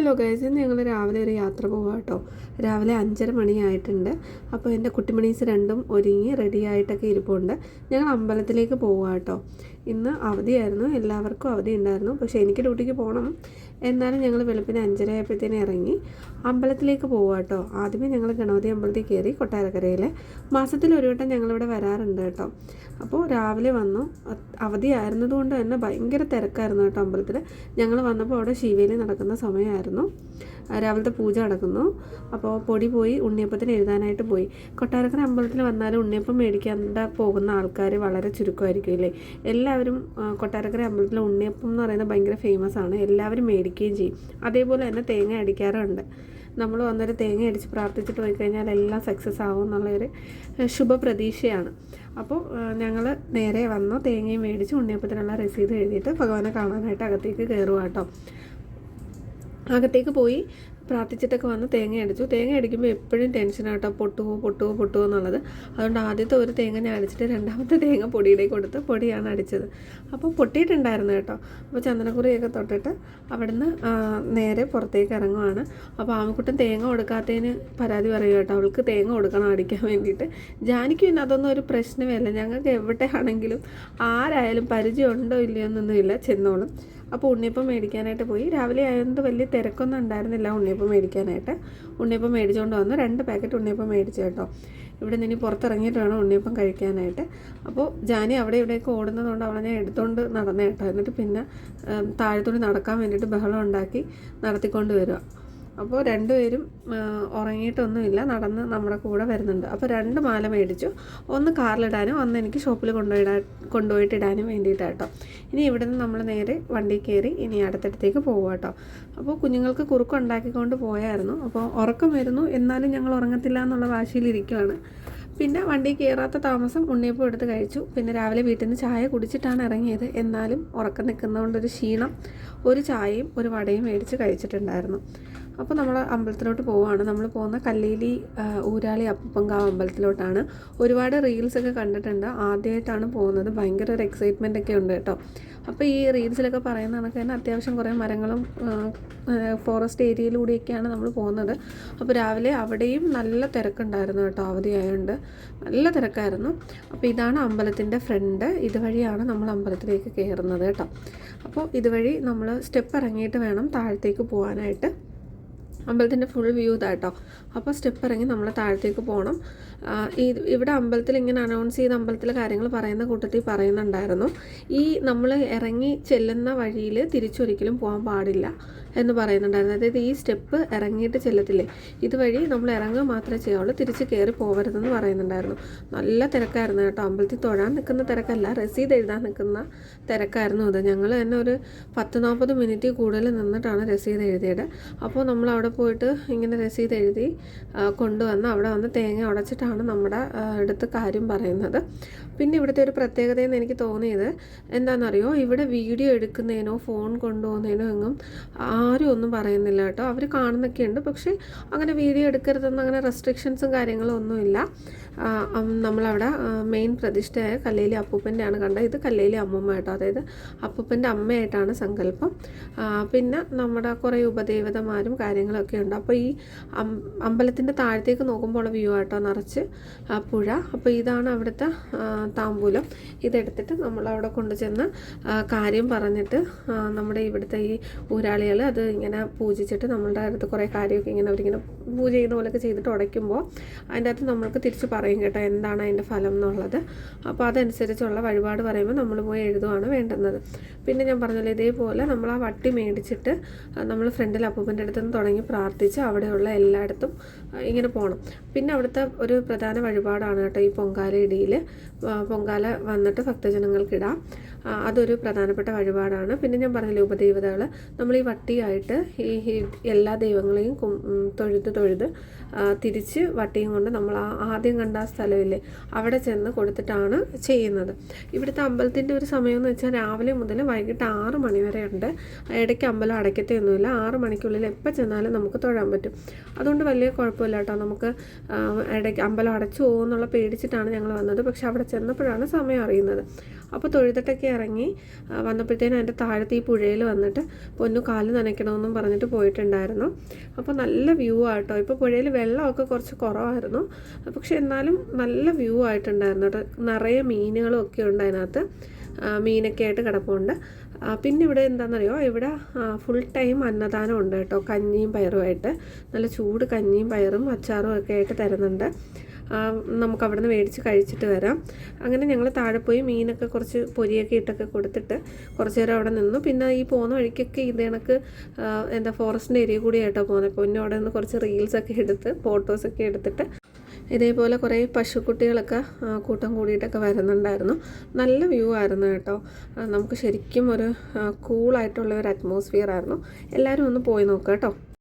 Hello guys ഇന്ന് ഞങ്ങൾ രാവിലെ ഒരു യാത്ര പോവാം കേട്ടോ. രാവിലെ അഞ്ചര മണിയായിട്ടുണ്ട്. അപ്പോൾ എന്റെ കുട്ടിമണീസ് രണ്ടും ഒരുങ്ങി റെഡി ആയിട്ടൊക്കെ ഇരിപ്പുണ്ട്. ഞങ്ങൾ അമ്പലത്തിലേക്ക് പോവാം കേട്ടോ. ഇന്ന് അവധിയായിരുന്നു എല്ലാവർക്കും അവധി ഉണ്ടായിരുന്നു. പക്ഷേ എനിക്ക് ഡ്യൂട്ടിക്ക് പോകണം എന്നാലും ഞങ്ങൾ വെളുപ്പിന് അഞ്ചര ഇറങ്ങി അമ്പലത്തിലേക്ക് പോവുക കേട്ടോ ആദ്യമേ ഞങ്ങൾ ഗണപതി അമ്പലത്തിൽ കയറി കൊട്ടാരക്കരയിൽ മാസത്തിൽ ഒരു വട്ടം ഞങ്ങളിവിടെ വരാറുണ്ട് കേട്ടോ അപ്പോൾ രാവിലെ വന്നു. അവധിയായിരുന്നതുകൊണ്ട് തന്നെ ഭയങ്കര തിരക്കായിരുന്നു കേട്ടോ അമ്പലത്തിൽ ഞങ്ങൾ വന്നപ്പോൾ അവിടെ ശിവേലി നടക്കുന്ന സമയമായിരുന്നു രാവിലത്തെ പൂജ നടക്കുന്നു. അപ്പോൾ പൊടി പോയി ഉണ്ണിയപ്പത്തിന് എഴുതാനായിട്ട് പോയി. കൊട്ടാരക്കര അമ്പലത്തിൽ വന്നാലും ഉണ്ണിയപ്പം മേടിക്കാണ്ട് പോകുന്ന ആൾക്കാർ വളരെ ചുരുക്കമായിരിക്കും അല്ലേ എല്ലാവരും കൊട്ടാരക്കര അമ്പലത്തിൽ ഉണ്ണിയപ്പം എന്ന് പറയുന്നത് ഭയങ്കര ഫേമസ് ആണ്. എല്ലാവരും മേടിക്കുകയും ചെയ്യും. അതേപോലെ തന്നെ തേങ്ങ അടിക്കാറുണ്ട്. നമ്മൾ വന്നൊരു തേങ്ങ അടിച്ച് പ്രാർത്ഥിച്ചിട്ട് പോയി കഴിഞ്ഞാൽ എല്ലാം സക്സസ് ആവും എന്നുള്ളൊരു ശുഭപ്രതീക്ഷയാണ്. അപ്പോൾ ഞങ്ങൾ നേരെ വന്നു തേങ്ങയും മേടിച്ച് ഉണ്ണിയപ്പത്തിനുള്ള രസീത് എഴുതിയിട്ട് ഭഗവാനെ കാണാനായിട്ട് അകത്തേക്ക് കയറുക കേട്ടോ. അകത്തേക്ക് പോയി പ്രാർത്ഥിച്ചിട്ടൊക്കെ വന്ന് തേങ്ങ അടിച്ചു. തേങ്ങ അടിക്കുമ്പോൾ എപ്പോഴും ടെൻഷനാട്ടോ പൊട്ടുവോ പൊട്ടുവോ പൊട്ടുമോ എന്നുള്ളത്. അതുകൊണ്ട് ആദ്യത്തെ ഒരു തേങ്ങ ഞാൻ അടിച്ചിട്ട് രണ്ടാമത്തെ തേങ്ങ പൊടിയിലേക്ക് കൊടുത്ത് പൊടിയാണ് അടിച്ചത്. അപ്പോൾ പൊട്ടിയിട്ടുണ്ടായിരുന്നു കേട്ടോ. അപ്പോൾ ചന്ദനക്കുറിയൊക്കെ തൊട്ടിട്ട് അവിടുന്ന് നേരെ പുറത്തേക്ക് ഇറങ്ങുവാണ്. അപ്പോൾ ആമക്കുട്ടൻ തേങ്ങ കൊടുക്കാത്തതിന് പരാതി പറയുക കേട്ടോ. അവൾക്ക് തേങ്ങ കൊടുക്കണം അടിക്കാൻ വേണ്ടിയിട്ട്. ജാനിക്ക് പിന്നെ അതൊന്നും ഒരു പ്രശ്നമേ ഞങ്ങൾക്ക് എവിടെയാണെങ്കിലും ആരായാലും പരിചയം ഉണ്ടോ ഇല്ലയോ എന്നൊന്നുമില്ല. ചെന്നോളും. അപ്പോൾ ഉണ്ണിയപ്പം മേടിക്കാനായിട്ട് പോയി. രാവിലെ ആയതുകൊണ്ട് വലിയ തിരക്കൊന്നും ഉണ്ടായിരുന്നില്ല ഉണ്ണിയപ്പം മേടിക്കാനായിട്ട്. ഉണ്ണിയപ്പം മേടിച്ചുകൊണ്ട് വന്നു. രണ്ട് പാക്കറ്റ് ഉണ്ണിയപ്പം മേടിച്ചു കേട്ടോ. ഇവിടെ നിന്ന് പുറത്തിറങ്ങിയിട്ട് വേണം ഉണ്ണിയപ്പം കഴിക്കാനായിട്ട്. അപ്പോൾ ജാനി അവിടെ ഇവിടെയൊക്കെ ഓടുന്നതുകൊണ്ട് അവളെ ഞാൻ എടുത്തുകൊണ്ട് നടന്നേട്ടോ എന്നിട്ട് പിന്നെ താഴത്തോട്ട് നടക്കാൻ വേണ്ടിയിട്ട് ബഹളം ഉണ്ടാക്കി നടത്തിക്കൊണ്ട് വരിക. അപ്പോൾ രണ്ടുപേരും ഉറങ്ങിയിട്ടൊന്നുമില്ല. നടന്ന് നമ്മുടെ കൂടെ വരുന്നുണ്ട്. അപ്പോൾ രണ്ട് മാല മേടിച്ചു. ഒന്ന് കാറിലിടാനും ഒന്ന് എനിക്ക് ഷോപ്പിൽ കൊണ്ടുപോയിടാൻ കൊണ്ടുപോയിട്ട് ഇടാനും വേണ്ടിയിട്ടാട്ടോ. ഇനി ഇവിടെ നിന്ന് നമ്മൾ നേരെ വണ്ടി കയറി ഇനി അടുത്തടുത്തേക്ക് പോകുക കേട്ടോ അപ്പോൾ കുഞ്ഞുങ്ങൾക്ക് കുറുക്ക് ഉണ്ടാക്കിക്കൊണ്ട് പോയായിരുന്നു. അപ്പോൾ ഉറക്കം വരുന്നു. എന്നാലും ഞങ്ങൾ ഉറങ്ങത്തില്ല എന്നുള്ള വാശിയിലിരിക്കുകയാണ് പിന്നെ വണ്ടി കയറാത്ത താമസം ഉണ്ണിയപ്പം എടുത്ത് കഴിച്ചു. പിന്നെ രാവിലെ വീട്ടിൽ നിന്ന് ചായ കുടിച്ചിട്ടാണ് ഇറങ്ങിയത്. എന്നാലും ഉറക്കം നിൽക്കുന്നതുകൊണ്ടൊരു ക്ഷീണം ഒരു ചായയും ഒരു വടയും മേടിച്ച് കഴിച്ചിട്ടുണ്ടായിരുന്നു. അപ്പോൾ നമ്മൾ അമ്പലത്തിലോട്ട് പോവുകയാണ്. നമ്മൾ പോകുന്ന കല്ലേലി ഊരാളി അപ്പങ്കാവ് അമ്പലത്തിലോട്ടാണ്. ഒരുപാട് റീൽസൊക്കെ കണ്ടിട്ടുണ്ട്. ആദ്യമായിട്ടാണ് പോകുന്നത്. ഭയങ്കര ഒരു എക്സൈറ്റ്മെന്റ് ഒക്കെ ഉണ്ട് കേട്ടോ. അപ്പോൾ ഈ റീൽസിലൊക്കെ പറയുന്ന കണക്ക് തന്നെ അത്യാവശ്യം കുറേ മരങ്ങളും ഫോറസ്റ്റ് ഏരിയയിലൂടെയൊക്കെയാണ് നമ്മൾ പോകുന്നത്. അപ്പോൾ രാവിലെ അവിടെയും നല്ല തിരക്കുണ്ടായിരുന്നു കേട്ടോ അവധിയായതുകൊണ്ട് നല്ല തിരക്കായിരുന്നു. അപ്പോൾ ഇതാണ് അമ്പലത്തിന്റെ ഫ്രണ്ട് ഇതുവഴിയാണ് നമ്മൾ അമ്പലത്തിലേക്ക് കയറുന്നത് കേട്ടോ. അപ്പോൾ ഇതുവഴി നമ്മൾ സ്റ്റെപ്പ് ഇറങ്ങിയിട്ട് വേണം താഴത്തേക്ക് പോകാനായിട്ട്. അമ്പലത്തിന്റെ ഫുൾ വ്യൂ ഇതാട്ടോ. അപ്പോൾ സ്റ്റെപ്പ് ഇറങ്ങി നമ്മൾ താഴത്തേക്ക് പോകണം ഈ ഇവിടെ അമ്പലത്തിൽ ഇങ്ങനെ അനൗൺസ് ചെയ്ത അമ്പലത്തിലെ കാര്യങ്ങൾ പറയുന്ന കൂട്ടത്തിൽ പറയുന്നുണ്ടായിരുന്നു. ഈ നമ്മൾ ഇറങ്ങി ചെല്ലുന്ന വഴിയിൽ തിരിച്ചൊരിക്കലും പോകാൻ പാടില്ല. എന്ന് പറയുന്നുണ്ടായിരുന്നു. അതായത് ഈ സ്റ്റെപ്പ് ഇറങ്ങിയിട്ട് ചെല്ലത്തില്ലേ? ഇതുവഴി നമ്മൾ ഇറങ്ങുക മാത്രമേ ചെയ്യാവുള്ളൂ. തിരിച്ച് കയറി പോകരുതെന്ന് പറയുന്നുണ്ടായിരുന്നു. നല്ല തിരക്കായിരുന്നു കേട്ടോ. അമ്പലത്തിൽ തൊഴാൻ നിൽക്കുന്ന തിരക്കല്ല രസീത് എഴുതാൻ നിൽക്കുന്ന തിരക്കായിരുന്നു അത്. ഞങ്ങൾ തന്നെ ഒരു പത്ത് നാൽപ്പത് മിനിറ്റ് കൂടുതൽ നിന്നിട്ടാണ് രസീത് എഴുതിയത്. അപ്പോൾ നമ്മൾ അവിടെ പോയിട്ട് ഇങ്ങനെ രസീത് എഴുതി കൊണ്ടുവന്ന് അവിടെ വന്ന് തേങ്ങ ഉടച്ചിട്ടാണ് നമ്മുടെ അടുത്ത് കാര്യം പറയുന്നത്. പിന്നെ ഇവിടുത്തെ ഒരു പ്രത്യേകതയെന്ന് എനിക്ക് തോന്നിയത് എന്താണെന്നറിയോ? ഇവിടെ വീഡിയോ എടുക്കുന്നതിനോ ഫോൺ കൊണ്ടുപോകുന്നതിനോ എങ്ങും ആരും ഒന്നും പറയുന്നില്ല കേട്ടോ. അവർ കാണുന്നൊക്കെയുണ്ട്. പക്ഷേ അങ്ങനെ വീഡിയോ എടുക്കരുതെന്ന് അങ്ങനെ റെസ്ട്രിക്ഷൻസും കാര്യങ്ങളും ഒന്നുമില്ല. നമ്മളവിടെ മെയിൻ പ്രതിഷ്ഠയായ കല്ലേലി അപ്പൂപ്പന്റെയാണ് കണ്ടത്. ഇത് കല്ലേലി അമ്മൂമ്മ കേട്ടോ. അതായത് അപ്പൂപ്പന്റെ അമ്മയായിട്ടാണ് സങ്കല്പം. പിന്നെ നമ്മുടെ കുറേ ഉപദേവതമാരും കാര്യങ്ങളൊക്കെ ഉണ്ട്. അപ്പോൾ ഈ അമ്പലത്തിന്റെ താഴത്തേക്ക് നോക്കുമ്പോൾ വ്യൂ ആട്ടോ നിറച്ച് പുഴ. അപ്പോൾ ഇതാണ് അവിടുത്തെ താമ്പൂലം ഇതെടുത്തിട്ട് നമ്മൾ അവിടെ കൊണ്ടുചെന്ന് കാര്യം പറഞ്ഞിട്ട് നമ്മുടെ ഇവിടുത്തെ ഈ ഊരാളികൾ അത് ഇങ്ങനെ പൂജിച്ചിട്ട് നമ്മളുടെ അടുത്ത് കുറേ കാര്യമൊക്കെ ഇങ്ങനെ അവരിങ്ങനെ പൂജ ചെയ്യുന്ന പോലെയൊക്കെ ചെയ്തിട്ട് ഉടയ്ക്കുമ്പോൾ അതിന്റെ അകത്ത് നമ്മൾക്ക് തിരിച്ച് പറയും കേട്ടോ എന്താണ് അതിന്റെ ഫലം എന്നുള്ളത്. അപ്പോൾ അതനുസരിച്ചുള്ള വഴിപാട് പറയുമ്പോൾ നമ്മൾ പോയി എഴുതുവാണ് വേണ്ടുന്നത്. പിന്നെ ഞാൻ പറഞ്ഞല്ലോ ഇതേപോലെ നമ്മൾ ആ വട്ടി മേടിച്ചിട്ട് നമ്മൾ ഫ്രണ്ടിൽ അപ്പൂപ്പന്റെ അടുത്ത് നിന്ന് തുടങ്ങി പ്രാർത്ഥിച്ച് അവിടെയുള്ള എല്ലായിടത്തും ഇങ്ങനെ പോകണം. പിന്നെ അവിടുത്തെ ഒരു പ്രധാന വഴിപാടാണ് കേട്ടോ ഈ പൊങ്കാല ഇടിയിൽ പൊങ്കാല വന്നിട്ട് ഭക്തജനങ്ങൾക്കിടാം അതൊരു പ്രധാനപ്പെട്ട വഴിപാടാണ്. പിന്നെ ഞാൻ പറഞ്ഞില്ലേ ഉപദേവതകൾ നമ്മൾ ഈ വട്ടിയായിട്ട് ഈ എല്ലാ ദൈവങ്ങളെയും തൊഴുത് തൊഴുത് തിരിച്ച് വട്ടിയും കൊണ്ട് നമ്മൾ ആ ആദ്യം കണ്ട ആ സ്ഥലമില്ലേ? അവിടെ ചെന്ന് കൊടുത്തിട്ടാണ് ചെയ്യുന്നത്. ഇവിടുത്തെ അമ്പലത്തിന്റെ ഒരു സമയം എന്ന് വെച്ചാൽ രാവിലെ മുതൽ വൈകിട്ട് ആറ് മണി വരെ ഉണ്ട്. ഇടയ്ക്ക് അമ്പലം അടയ്ക്കത്തൊന്നുമില്ല ആറ് മണിക്കുള്ളിൽ എപ്പോൾ ചെന്നാലും നമുക്ക് തൊഴാൻ പറ്റും. അതുകൊണ്ട് വലിയ കുഴപ്പമില്ല കേട്ടോ. നമുക്ക് ഇടയ്ക്ക് അമ്പലം അടച്ചു പോകുമെന്നുള്ള പേടിച്ചിട്ടാണ് ഞങ്ങൾ വന്നത്. പക്ഷെ അവിടെ ചെന്നപ്പോഴാണ് സമയം അറിയുന്നത്. അപ്പോൾ തൊഴുതിട്ടൊക്കെ ഇറങ്ങി വന്നപ്പോഴത്തേനും അതിന്റെ താഴത്തെ ഈ പുഴയിൽ വന്നിട്ട് പൊന്നു കാൽ നനയ്ക്കണമെന്നും പറഞ്ഞിട്ട് പോയിട്ടുണ്ടായിരുന്നു. അപ്പോൾ നല്ല വ്യൂ ആട്ടോ ഇപ്പോൾ പുഴയിൽ വെള്ളമൊക്കെ കുറച്ച് കുറവായിരുന്നു. പക്ഷെ എന്നാലും നല്ല വ്യൂ ആയിട്ടുണ്ടായിരുന്നു കേട്ടോ. നിറയെ മീനുകളും ഒക്കെ ഉണ്ട് അതിനകത്ത്. മീനൊക്കെ ആയിട്ട് കിടപ്പുണ്ട്. പിന്നെ ഇവിടെ എന്താണെന്നറിയോ? ഇവിടെ ഫുൾ ടൈം അന്നദാനം ഉണ്ട് കേട്ടോ കഞ്ഞിയും പയറുമായിട്ട് നല്ല ചൂട് കഞ്ഞിയും പയറും അച്ചാറും ഒക്കെ ആയിട്ട് തരുന്നുണ്ട്. നമുക്ക് അവിടെ നിന്ന് മേടിച്ച് കഴിച്ചിട്ട് വരാം. അങ്ങനെ ഞങ്ങൾ താഴെ പോയി മീനൊക്കെ കുറച്ച് പൊരിയൊക്കെ ഇട്ടൊക്കെ കൊടുത്തിട്ട് കുറച്ച് നേരം അവിടെ നിന്നു. പിന്നെ ഈ പോകുന്ന വഴിക്കൊക്കെ ഇത് കണക്ക് എന്താ ഫോറസ്റ്റിന്റെ ഏരിയ കൂടി ആയിട്ടോ പോകുന്നത് പിന്നെ അവിടെ നിന്ന് കുറച്ച് റീൽസൊക്കെ എടുത്ത് ഫോട്ടോസൊക്കെ എടുത്തിട്ട് ഇതേപോലെ കുറേ പശുക്കുട്ടികളൊക്കെ കൂട്ടം കൂടിയിട്ടൊക്കെ വരുന്നുണ്ടായിരുന്നു. നല്ല വ്യൂ ആയിരുന്നു കേട്ടോ. നമുക്ക് ശരിക്കും ഒരു കൂളായിട്ടുള്ള ഒരു അറ്റ്മോസ്ഫിയർ ആയിരുന്നു. എല്ലാവരും ഒന്ന് പോയി നോക്കാം കേട്ടോ.